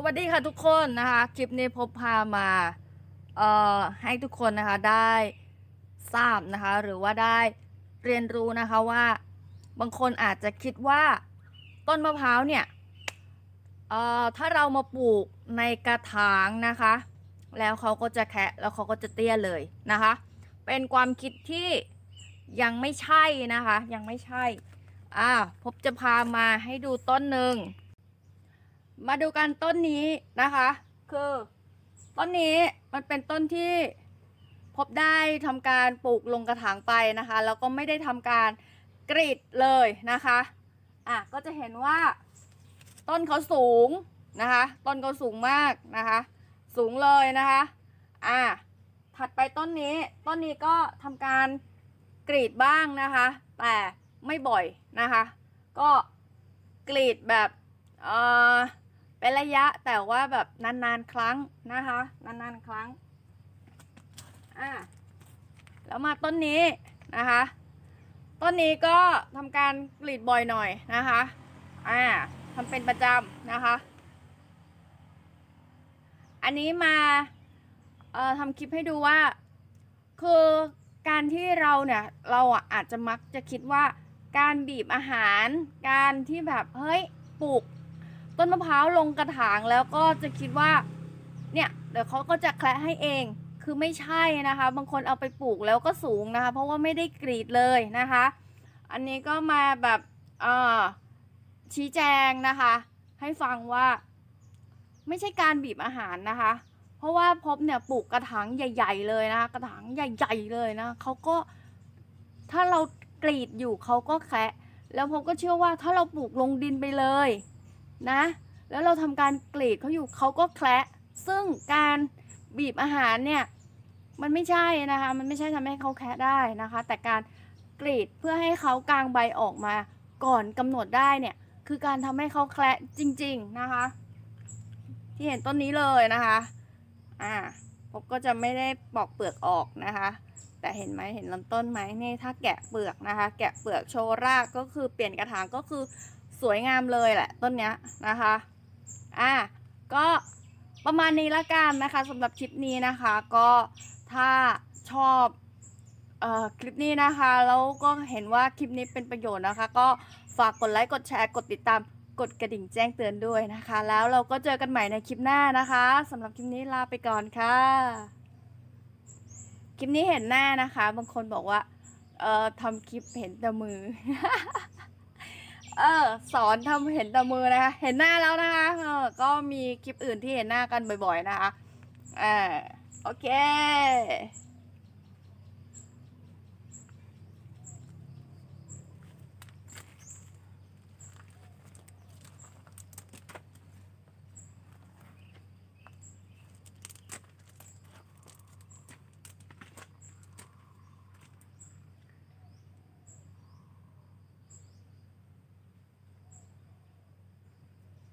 สวัสดีค่ะทุกคนนะคะ คลิปนี้พบพามาเอ่อให้ทุกคนนะคะได้ทราบนะคะ หรือว่าได้เรียนรู้นะคะว่าบางคนอาจจะคิดว่าต้นมะพร้าวเนี่ยเอ่อถ้าเรามาปลูกในกระถางนะคะ แล้วเขาก็จะแคะแล้วเขาก็จะเตี้ยเลยนะคะ เป็นความคิดที่ยังไม่ใช่นะคะ ยังไม่ใช่อ่าพบจะพามาให้ดูต้นหนึ่ง มาดูกันต้นนี้นะคะ คือต้นนี้มันเป็นต้นที่พบได้ทำการปลูกลงกระถางไปนะคะ แล้วก็ไม่ได้ทำการกรีดเลยนะคะอะก็จะเห็นว่า ต้นเขาสูงนะคะ ต้นเขาสูงมากนะคะ สูงเลยนะคะอะถัดไปต้นนี้ต้นนี้ก็ทำการกรีดบ้างนะคะ แต่ไม่บ่อยนะคะ ก็กรีดแบบเออ เป็นระยะแต่ว่าแบบนานๆครั้งนะคะ นานๆครั้งอะแล้วมาต้นนี้นะคะ ต้นนี้ก็ทำการกรีดบ่อยหน่อยนะคะอ่าทำเป็นประจำนะคะ อันนี้มาเอ่อทำคลิปให้ดูว่า คือการที่เราเนี่ย เราอะอาจจะมักจะคิดว่าการบีบอาหาร การที่แบบเฮ้ยปลูก ต้นมะพร้าวลงกระถางแล้วก็จะคิดว่าเนี่ยเดี๋ยวเขาก็จะแคละให้เอง คือไม่ใช่นะคะ บางคนเอาไปปลูกแล้วก็สูงนะคะ เพราะว่าไม่ได้กรีดเลยนะคะ อันนี้ก็มาแบบเออชี้แจงนะคะ ให้ฟังว่า ไม่ใช่การบีบอาหารนะคะ เพราะว่าพบเนี่ยปลูกกระถางใหญ่ ๆ เลยนะคะ กระถางใหญ่ๆเลยนะเขาก็ถ้าเรากรีดอยู่เขาก็แคละแล้วพบก็เชื่อว่าถ้าเราปลูกลงดินไปเลย นะ แล้วเราทำการกรีดเขาอยู่เขาก็แคละซึ่งการบีบอาหารเนี่ยมันไม่ใช่นะคะ มันไม่ใช่ทำให้เขาแคะได้นะคะ แต่การกรีดเพื่อให้เขากางใบออกมาก่อนกำหนดได้เนี่ยคือการทำให้เขาแคละจริง ๆนะคะ ที่เห็นต้นนี้เลยนะคะอ่าผมก็จะไม่ได้ปอกเปลือกออกนะคะ แต่เห็นไหมเห็นลำต้นไหมนี่ถ้าแกะเปลือกนะคะ แกะเปลือกโชว์รากก็คือเปลี่ยนกระถางก็คือ สวยงามเลยแหละต้นเนี้ยนะคะ อะก็ประมาณนี้ละกันนะคะสำหรับคลิปนี้นะคะ ก็ถ้าชอบเอ่อคลิปนี้นะคะแล้วก็เห็นว่าคลิปนี้เป็นประโยชน์นะคะ ก็ฝากกดไลค์กดแชร์กดติดตามกดกระดิ่งแจ้งเตือนด้วยนะคะ แล้วเราก็เจอกันใหม่ในคลิปหน้านะคะสำหรับคลิปนี้ลาไปก่อนค่ะ คลิปนี้เห็นหน้านะคะ บางคนบอกว่าเอ่อทำคลิปเห็นแต่มือ เออ สอนทำเห็นแต่มือนะคะ เห็นหน้าแล้วนะคะเออก็มีคลิปอื่นที่เห็นหน้ากันบ่อยๆนะคะอ่าโอเค